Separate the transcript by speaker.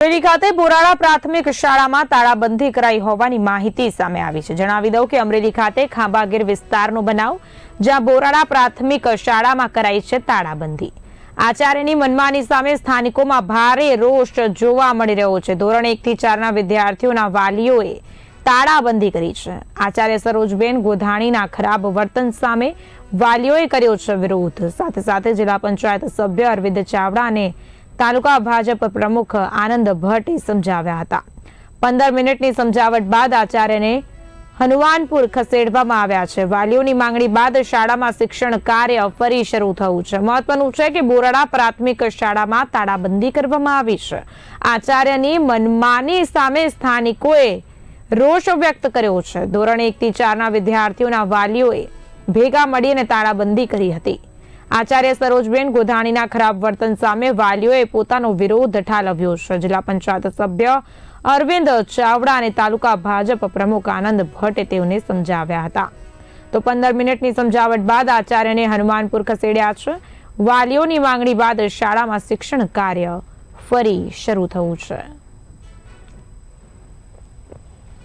Speaker 1: અમરેલી ખાતે બોરાળા પ્રાથમિક શાળામાં તાળાબંધી કરાઈ હોવાની માહિતી સામે આવી છે. જણાવી દઉં કે અમરેલી ખાતે ખાંભાગીર વિસ્તારનો બનાવ, જ્યાં બોરાળા પ્રાથમિક શાળામાં કરાઈ છે તાળાબંધી. આચાર્યની મનમાની સામે સ્થાનિકોમાં ભારે રોષ જોવા મળી રહ્યો છે. ધોરણ એક થી ચારના વિદ્યાર્થીઓના વાલીઓએ તાળાબંધી કરી છે. આચાર્ય સરોજબેન ગોધાણીના ખરાબ વર્તન સામે વાલીઓએ કર્યો છે વિરોધ. સાથે સાથે જિલ્લા પંચાયત સભ્ય અરવિંદ ચાવડા અને તાલુકા ભાજપ પ્રમુખ આનંદ ભટ્ટે સમજાવ્યા હતા. પંદર મિનિટની સમજાવટ બાદ આચાર્યને હનુમાનપુર ખસેડવામાં આવ્યા છે. વાલીઓની માંગણી બાદ શાળામાં શિક્ષણ કાર્ય ફરી શરૂ થયું છે. મહત્વનું છે કે બોરાડા પ્રાથમિક શાળામાં તાળાબંધી કરવામાં આવી છે. આચાર્યની મનમાની સામે સ્થાનિકોએ રોષ વ્યક્ત કર્યો છે. ધોરણ એક થી ચારના વિદ્યાર્થીઓના વાલીઓએ ભેગા મળીને તાળાબંધી કરી હતી. આચાર્ય સરોજબેન ગોધાણીના ખરાબ વર્તન સામે વાલીઓએ પોતાનો વિરોધ ઠાલવ્યો છે. જિલ્લા પંચાયત સભ્ય અરવિંદ ચાવડા અને તાલુકા ભાજપ પ્રમુખ આનંદ ભટ્ટે તેઓને સમજાવ્યા હતા. તો પંદર મિનિટની સમજાવટ બાદ આચાર્યને હનુમાનપુર ખસેડ્યા છે. વાલીઓની માંગણી બાદ શાળામાં શિક્ષણ કાર્ય ફરી શરૂ થયું છે.